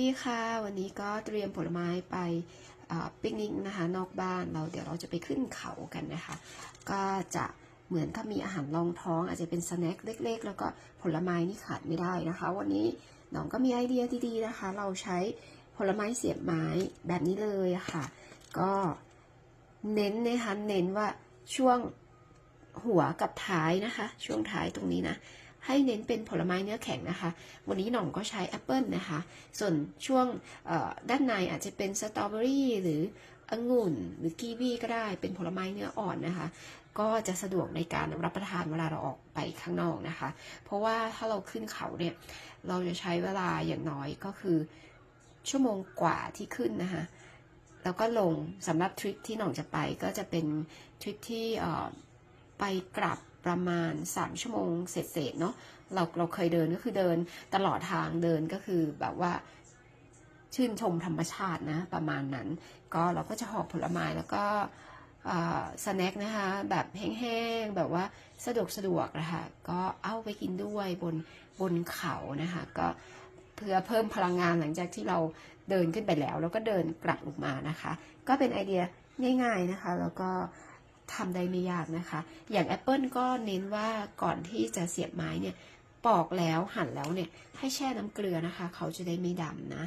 นี่ค่ะวันนี้ก็เตรียมผลไม้ไปปิกนิกนะคะนอกบ้านเราเดี๋ยวเราจะไปขึ้นเขากันนะคะ ก็จะเหมือนถ้ามีอาหารรองท้อง อาจจะเป็นสแน็คเล็ก ๆ แล้วก็ผลไม้นี่ขาดไม่ได้นะคะ วันนี้น้องก็มีไอเดียดีๆนะคะ เราใช้ผลไม้เสียบไม้แบบนี้เลยะค่ะ ก็เน้นนะคะเน้นว่าช่วงหัวกับท้ายนะคะ ช่วงท้ายตรงนี้นะ ให้เน้นเป็นผลไม้เนื้อแข็งนะคะ วันนี้หน่องก็ใช้แอปเปิลนะคะ ส่วนช่วงด้านในอาจจะเป็นสตรอเบอรี่หรือองุ่น หรือกีวีก็ได้เป็นผลไม้เนื้ออ่อนนะคะ ก็จะสะดวกในการรับประทานเวลาเราออกไปข้างนอกนะคะ เพราะว่าถ้าเราขึ้นเขาเนี่ยเราจะใช้เวลาอย่างน้อยก็คือ ชั่วโมงกว่าที่ขึ้นนะคะแล้วก็ลงสำหรับทริปที่หน่องจะไปก็จะเป็นทริปที่ไปกลับ ประมาณ 3 ชั่วโมงเศษๆเนาะเราเราเคยเดินก็คือเดินตลอดทางเดินก็คือแบบว่าชื่นชมธรรมชาตินะประมาณนั้น ก็เราก็จะหอบผลไม้แล้วก็สแน็คนะคะ แบบแห้งๆ แบบว่าสะดวกสะดวกนะคะก็เอาไปกินด้วยบนบนเขานะคะ ก็เพื่อเพิ่มพลังงานหลังจากที่เราเดินขึ้นไปแล้ว แล้วก็เดินกลับลงมานะคะ ก็เป็นไอเดียง่าย ๆนะคะ แล้วก็ ทำได้ไม่ยากนะคะ อย่างแอปเปิลก็เน้นว่าก่อนที่จะเสียบไม้เนี่ย ปอกแล้วหั่นแล้วเนี่ย ให้แช่น้ำเกลือนะคะ เขาจะได้ไม่ดำนะ